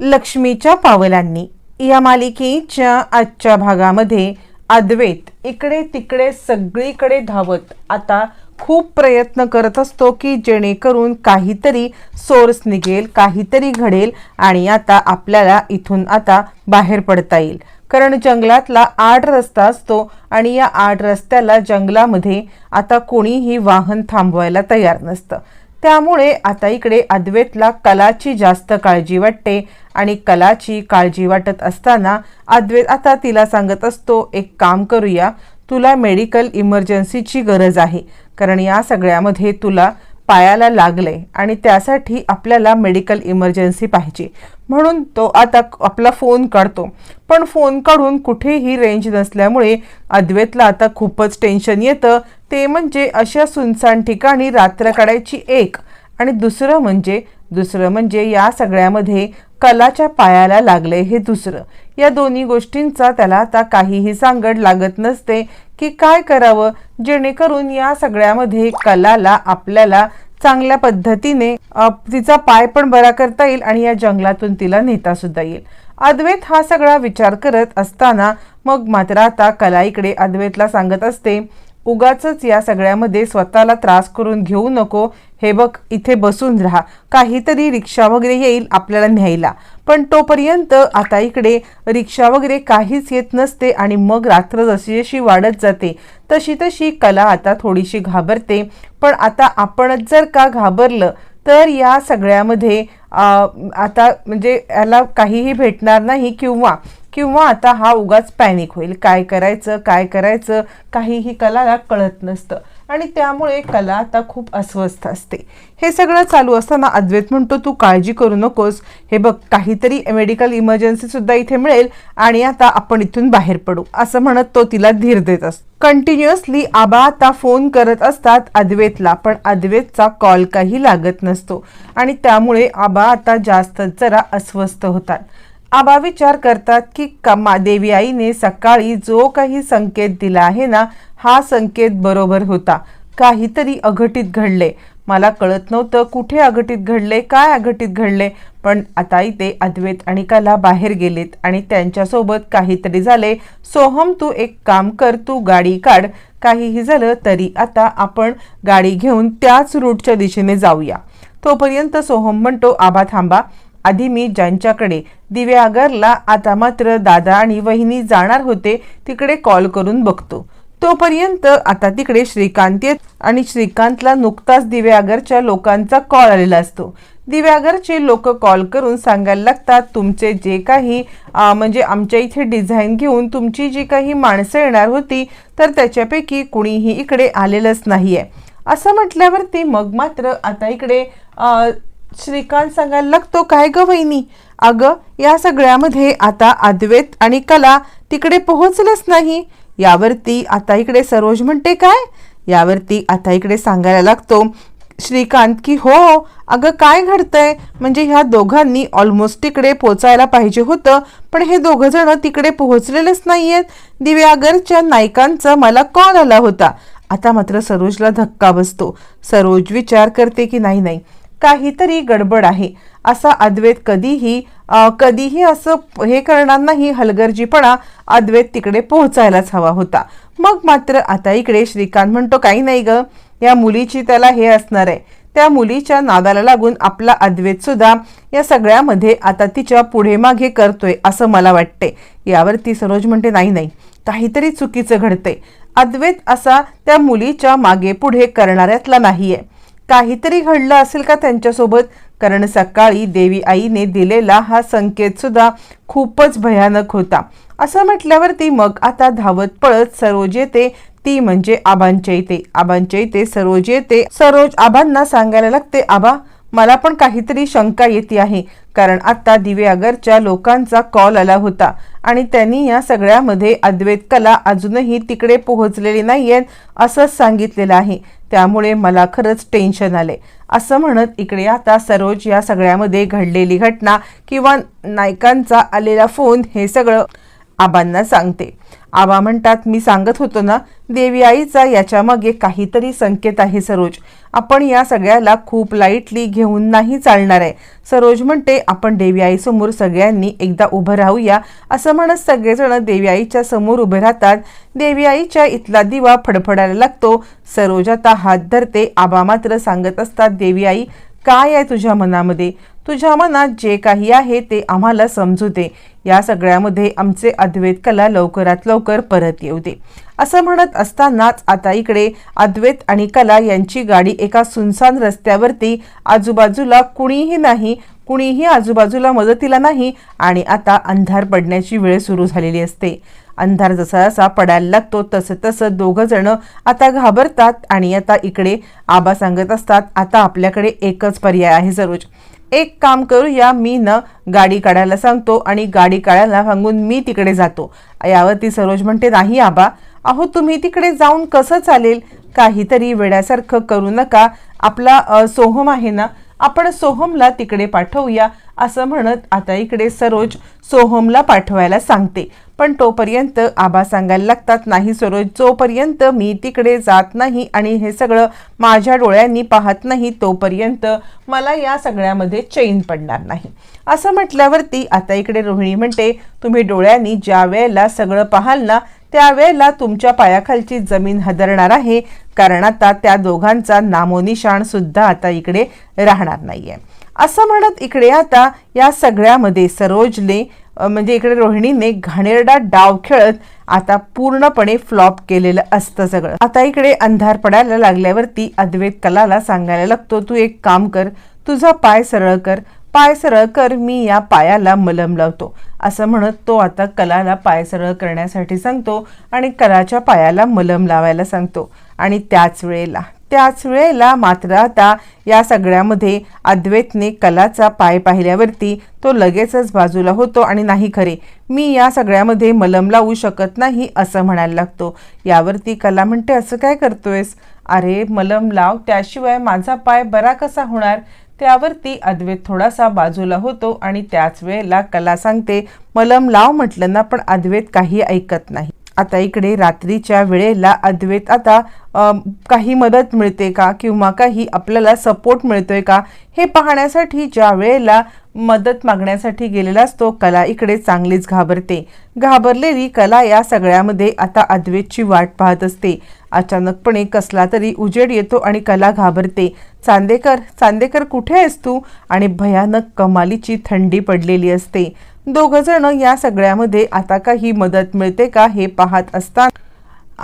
लक्ष्मीच्या पावलांनी. या मालिकेच्या आजच्या भागामध्ये अद्वैत इकडे तिकडे सगळीकडे धावत आता खूप प्रयत्न करत असतो की जेणेकरून काहीतरी सोर्स निघेल काहीतरी घडेल आणि आता आपल्याला इथून आता बाहेर पडता येईल. कारण जंगलातला आड रस्ता असतो आणि या आड रस्त्याला जंगलामध्ये आता कोणीही वाहन थांबवायला तयार नसतं. त्यामुळे आता इकडे अद्वैतला कलाची जास्त काळजी वाटते आणि कलाची काळजी वाटत असताना अद्वैत आता तिला सांगत असतो एक काम करूया तुला मेडिकल इमर्जन्सीची गरज आहे. कारण या सगळ्यामध्ये तुला पायाला लागले आणि त्यासाठी आपल्याला मेडिकल इमर्जन्सी पाहिजे. म्हणून तो आता आपला फोन काढतो. पण फोन काढून कुठेही रेंज नसल्यामुळे अद्वैतला आता खूपच टेन्शन येतं. ते म्हणजे अशा सुनसान ठिकाणी रात्र काढायची एक आणि दुसरं म्हणजे दुसरं म्हणजे या सगळ्यामध्ये कलाच्या पायाला लागले हे दुसरं. या दोन्ही गोष्टींचा त्याला आता काहीही सांगड लागत नसते की काय करावं जेणेकरून या सगळ्यामध्ये कलाला आपल्याला चांगल्या पद्धतीने तिचा पाय पण बरा करता येईल आणि या जंगलातून तिला नेता सुद्धा येईल. अद्वैत हा सगळा विचार करत असताना मग मात्र आता कला इकडे अद्वैतला सांगत असते उगाच या सगळ्यामध्ये स्वतःला त्रास करून घेऊ नको. हे बघ इथे बसून राहा. काहीतरी रिक्षा वगैरे येईल आपल्याला न्यायला. पण तोपर्यंत आता इकडे रिक्षा वगैरे काहीच येत नसते आणि मग रात्र जशी जशी वाढत जाते तशी तशी कला आता थोडीशी घाबरते. पण आता आपणच जर का घाबरलं तर या सगळ्यामध्ये आता म्हणजे याला काहीही भेटणार नाही किंवा किंवा आता हा उगाच पॅनिक होईल. काय करायचं काय करायचं काहीही कलाला कळत नसतं. आणि त्यामुळे कला आता खूप अस्वस्थ असते. हे सगळं चालू असताना अद्वैत म्हणतो तू काळजी करू नकोस. हे बघ काहीतरी मेडिकल इमर्जन्सी सुद्धा इथे मिळेल आणि आता आपण इथून बाहेर पडू. असं म्हणत तो तिला धीर देत असतो कंटिन्युअसली आबा आता फोन करत असतात अद्वैतला पण अद्वैतचा कॉल काही लागत नसतो. आणि त्यामुळे आबा आता जास्त जरा अस्वस्थ होतात. आबा विचार करतात की कमा देवी आईने सकाळी जो काही संकेत दिला आहे ना हा संकेत बरोबर होता. काहीतरी अघटित घडले. मला कळत नव्हतं कुठे अघटित घडले काय अघटित घडले पण आता ते अद्वैत आणि कला बाहेर गेलेत आणि त्यांच्यासोबत काहीतरी झाले. सोहम तू एक काम कर तू गाडी काढ. काहीही झालं तरी आता आपण गाडी घेऊन त्याच रूटच्या दिशेने जाऊया. तोपर्यंत सोहम म्हणतो आबा थांबा. आधी मी ज्यांच्याकडे दिव्यागरला आता मात्र दादा आणि वहिनी जाणार होते तिकडे कॉल करून बघतो. तोपर्यंत आता तिकडे श्रीकांत येत आणि श्रीकांतला नुकताच दिव्यागरच्या लोकांचा कॉल आलेला असतो. दिव्यागरचे लोक कॉल करून सांगायला लागतात तुमचे जे काही म्हणजे आमच्या इथे डिझाईन घेऊन तुमची जी काही माणसं येणार होती तर त्याच्यापैकी कुणीही इकडे आलेलंच नाही आहे असं म्हटल्यावरती मग मात्र आता इकडे श्रीकांत सांगायला लागतो काय ग वहिनी? अगं या सगळ्यामध्ये आता अद्वैत आणि कला तिकडे पोहोचलंच नाही. यावरती आता इकडे सरोज म्हणते काय? यावरती आता इकडे सांगायला लागतो श्रीकांत की हो अगं काय घडतंय? म्हणजे ह्या दोघांनी ऑलमोस्ट तिकडे पोचायला पाहिजे होतं पण हे दोघं जण तिकडे पोहोचलेलेच नाहीयेत. दिव्यागरच्या नायकांचा मला कॉल आला होता. आता मात्र सरोजला धक्का बसतो. सरोज विचार करते की नाही नाही काहीतरी गडबड आहे. असा अद्वैत कधीही कधीही असं हे करणार नाही. हलगर्जीपणा अद्वैत तिकडे पोहोचायलाच हवा होता. मग मात्र आता इकडे श्रीकांत म्हणतो काही नाही ग. या मुलीची त्याला हे असणार आहे. त्या मुलीच्या नादाला लागून आपला अद्वैत सुद्धा या सगळ्यामध्ये आता तिच्या पुढे मागे करतोय असं मला वाटते. यावर ती सरोज म्हणते नाही नाही. काहीतरी चुकीचं घडते अद्वैत असा त्या मुलीच्या मागे पुढे करणाऱ्यातला नाहीये. काहीतरी घडलं असेल का त्यांच्यासोबत? कारण सकाळी देवी आईने दिलेला हा संकेत सुद्धा खूपच भयानक होता. असं म्हटल्यावरती मग आता धावत पळत सरोज येते. ती म्हणजे आबांच्या इथे आबांच्या इथे सरोज येते. सरोज आबांना सांगायला लागते आबा मला पण काहीतरी शंका येते आहे. कारण आता दिव्यागरच्या लोकांचा कॉल आला होता आणि त्यांनी या सगळ्यामध्ये अद्वैत कला अजूनही तिकडे पोहोचलेली नाही आहेत असंच सांगितलेलं आहे. त्यामुळे मला खरंच टेन्शन आले असं म्हणत इकडे आता सरोज या सगळ्यामध्ये घडलेली घटना किंवा नायकांचा आलेला फोन हे सगळं आबांना सांगते. आबा म्हणतात मी सांगत होतो ना देवी आईचा याच्यामागे काहीतरी संकेत आहे सरोज. आपण या सगळ्याला खूप लाईटली घेऊन नाही चालणार आहे. सरोज म्हणते आपण देवी आईसमोर सगळ्यांनी एकदा उभं राहूया. असं म्हणत सगळेजण देवी आईच्या समोर उभे राहतात. देवी आईच्या इथला दिवा फडफडायला लागतो. सरोज आता हात धरते. आबा मात्र सांगत असतात देवी आई काय आहे तुझ्या मनामध्ये? तुझ्या मनात जे काही आहे ते आम्हाला समजू दे. या सगळ्यामध्ये आमचे अद्वैत कला लवकरात लवकर परत येऊ दे. असं म्हणत असतानाच आता इकडे अद्वैत आणि कला यांची गाडी एका सुनसान रस्त्यावरती आजूबाजूला कुणीही नाही कुणीही आजूबाजूला मदतीला नाही आणि आता अंधार पडण्याची वेळ सुरू झालेली असते. अंधार जसा जसा पडायला लागतो तसं तसं दोघं जण आता घाबरतात आणि आता इकडे आबा सांगत असतात आता आपल्याकडे एकच पर्याय आहे सरोज. एक काम करूया मी न गाडी काढायला सांगतो आणि गाडी काढायला सांगून मी तिकडे जातो. यावरती सरोज म्हणते नाही आबा अहो तुम्ही तिकडे जाऊन कसं चालेल? काहीतरी वेड्यासारखं करू नका. आपला सोहम आहे ना आपण सोहमला तिकडे पाठवूया असं म्हणत आता इकडे सरोज सोहमला पाठवायला सांगते. पण तोपर्यंत आबा सांगायला लागतात नाही सरोज जोपर्यंत मी तिकडे जात नाही आणि हे सगळं माझ्या डोळ्यांनी पाहत नाही तोपर्यंत मला या सगळ्यामध्ये चैन पडणार नाही. असं म्हटल्यावरती आता इकडे रोहिणी म्हणते तुम्ही डोळ्यांनी ज्या वेळेला सगळं पाहाल ना त्यावेळेला तुमच्या पायाखालची जमीन हदरणार आहे. कारण आता त्या दोघांचा नामोनिशाण सुद्धा आता इकडे राहणार नाहीये. असं म्हणत इकडे आता या सगळ्यामध्ये सरोजने म्हणजे इकडे रोहिणीने घाणेरडा डाव खेळत आता पूर्णपणे फ्लॉप केलेलं असतं सगळं. आता इकडे अंधार पडायला लागल्यावरती अद्वैत कलाला सांगायला लागतो तू एक काम कर तुझा पाय सरळ कर पाय सरळ कर मी या पायाला मलम लावतो. असं म्हणत तो आता कलाला पाय सरळ करण्यासाठी सांगतो आणि कलाच्या पायाला मलम लावायला सांगतो. आणि त्याच वेळेला त्याच वेळेला मात्र आता या सगळ्यामध्ये अद्वैतने कलाचा पाय पाहिल्यावरती तो लगेचच बाजूला होतो आणि नाही खरे मी या सगळ्यामध्ये मलम लावू शकत नाही असं म्हणायला लागतो. यावरती कला म्हणते असं काय करतोयस? अरे मलम लाव त्याशिवाय माझा पाय बरा कसा होणार? त्यावरती अद्वैत थोडासा बाजूला होतो आणि त्याच वेळेला कला सांगते मलम लाव म्हटलं ना पण अद्वैत काही ऐकत नाही. आता इकडे रात्रीच्या वेळेला अद्वैत आता काही मदत मिळते का? किंवा काही आपल्याला सपोर्ट मिळतोय का? हे पाहण्यासाठी ज्या वेळेला मदत मागण्यासाठी गेलेला असतो कला इकडे चांगलीच घाबरते. घाबरलेली कला या सगळ्यामध्ये आता अद्वैतची वाट पाहत असते. अचानकपणे कसला तरी उजेड येतो आणि कला घाबरते. चांदेकर चांदेकर कुठे आहेस तू? आणि भयानक कमालीची थंडी पडलेली असते. दोघं जण या सगळ्यामध्ये आता काही मदत मिळते का हे पाहत असताना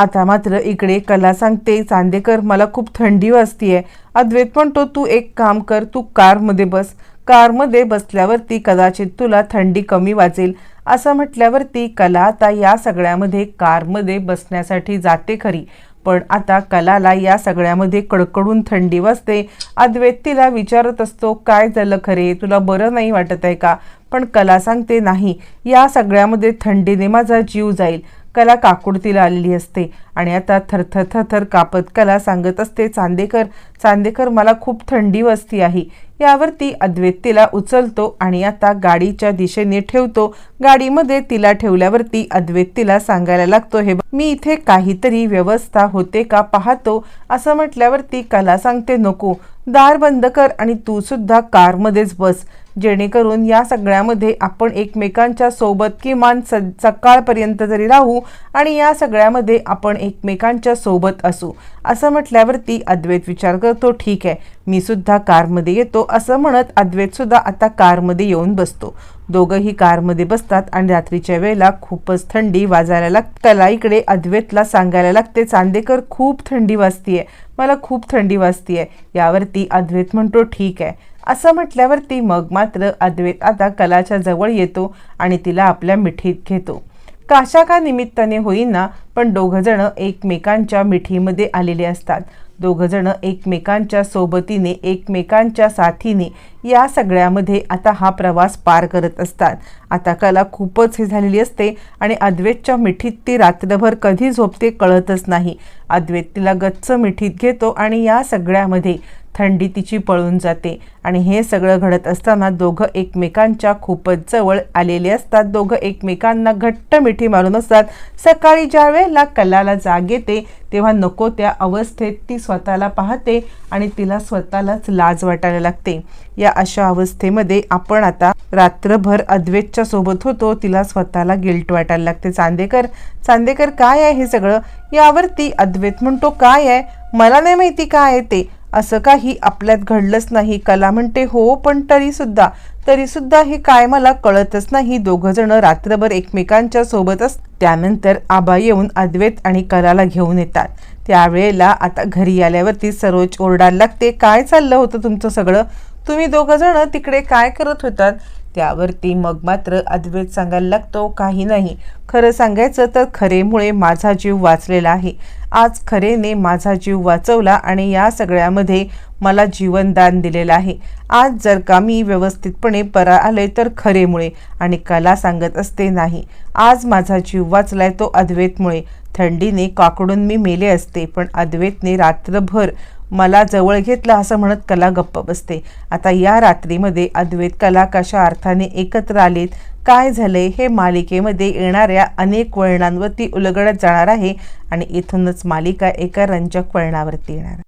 आता मात्र इकडे कला सांगते चांदेकर मला खूप थंडी वाजतीये. अद्वैत म्हणतो तू एक काम कर तू कारमध्ये बस. कारमध्ये बसल्यावरती कदाचित तुला थंडी कमी वाजेल. असं म्हटल्यावरती कला आता या सगळ्यामध्ये कारमध्ये बसण्यासाठी जाते खरी. पण आता कलाला या सगळ्यामध्ये कडकडून थंडी वाजते अद्वैत तिला विचारत असतो काय झालं खरे? तुला बरं नाही वाटत आहे का? पण कला सांगते नाही. या सगळ्यामध्ये थंडीने माझा जीव जाईल. कला काकुडतीला आलेली असते. आणि आता थरथर थरथर कापत कला सांगत असते चांदेकर चांदेकर मला खूप थंडी वस्ती आहे. यावरती ती तिला उचलतो आणि आता गाडीच्या दिशेने ठेवतो. गाडीमध्ये तिला ठेवल्यावरती अद्वेतीला सांगायला लागतो हे बघ, मी इथे काहीतरी व्यवस्था होते का पाहतो? असं म्हटल्यावरती कला सांगते नको. दार बंद कर आणि तू सुद्धा कारमध्येच बस. जेणेकरून या सगळ्यामध्ये आपण एकमेकांच्या सोबत किमान स सकाळपर्यंत तरी राहू आणि या सगळ्यामध्ये आपण एकमेकांच्या सोबत असू. असं म्हटल्यावरती अद्वैत विचार करतो ठीक आहे मी सुद्धा कारमध्ये येतो असं म्हणत अद्वैत सुद्धा आता कारमध्ये येऊन बसतो. दोघंही कारमध्ये बसतात आणि रात्रीच्या वेळेला खूपच थंडी वाजायला लागते. त्याला इकडे अद्वैतला सांगायला लागते चांदेकर खूप थंडी वाजतीये. मला खूप थंडी वाजतीये. यावरती अद्वैत म्हणतो ठीक आहे. असं म्हटल्यावरती मग मात्र अद्वैत आता कलाच्या जवळ येतो आणि तिला आपल्या मिठीत घेतो. काशा का निमित्ताने होईना पण दोघंजणं एकमेकांच्या मिठीमध्ये आलेले असतात. दोघंजणं एकमेकांच्या सोबतीने एकमेकांच्या साथीने या सगळ्यामध्ये आता हा प्रवास पार करत असतात. आता कला खूपच हे झालेली असते आणि अद्वैतच्या मिठीत ती रात्रभर कधी झोपते कळतच नाही. अद्वैत तिला गच्च मिठीत घेतो आणि या सगळ्यामध्ये थंडी तिची पळून जाते. आणि हे सगळं घडत असताना दोघं एकमेकांच्या खूपच जवळ आलेले असतात. दोघं एकमेकांना घट्ट मिठी मारून असतात. सकाळी ज्या वेळेला कलाला जाग येते तेव्हा नको त्या अवस्थेत ती स्वतःला पाहते आणि तिला स्वतःलाच लाज वाटायला लागते. या अशा अवस्थेमध्ये आपण आता रात्रभर अद्वेतच्या सोबत होतो तिला स्वतःला गिल्ट वाटायला लागते. चांदेकर चांदेकर काय आहे हे सगळं? यावरती अद्वैत म्हणतो काय आहे? मला नाही माहिती काय आहे ते. असं काही आपल्यात घडलंच नाही. कला म्हणते हो पण तरीसुद्धा. तरीसुद्धा हे काय मला कळतच नाही. दोघंजणं रात्रभर एकमेकांच्या सोबतच त्यानंतर आबा येऊन अद्वैत आणि कलाला घेऊन येतात. त्यावेळेला आता घरी आल्यावरती सरोज ओरडायला लागते. काय चाललं होतं तुमचं सगळं? तुम्ही दोघंजणं तिकडे काय करत होतात? त्यावरती मग मात्र अद्वैत सांगायला लागतो काही नाही. खरं सांगायचं तर खरेमुळे माझा जीव वाचलेला आहे. आज खरेने माझा जीव वाचवला आणि या सगळ्यामध्ये मला जीवनदान दिलेलं आहे. आज जर का मी व्यवस्थितपणे परा आले तर खरेमुळे आणि कला सांगत असते नाही. आज माझा जीव वाचलाय तो अद्वैतमुळे. थंडीने काकडून मी मेले असते पण अद्वैतने रात्रभर मला जवळ घेतलं असं म्हणत कला गप्प बसते. आता या रात्रीमध्ये अद्वैत कला कशा अर्थाने एकत्र आलेत काय झालंय हे मालिकेमध्ये येणाऱ्या अनेक वळणांवरती उलगडत जाणार आहे आणि इथूनच मालिका एका रंजक वळणावरती येणार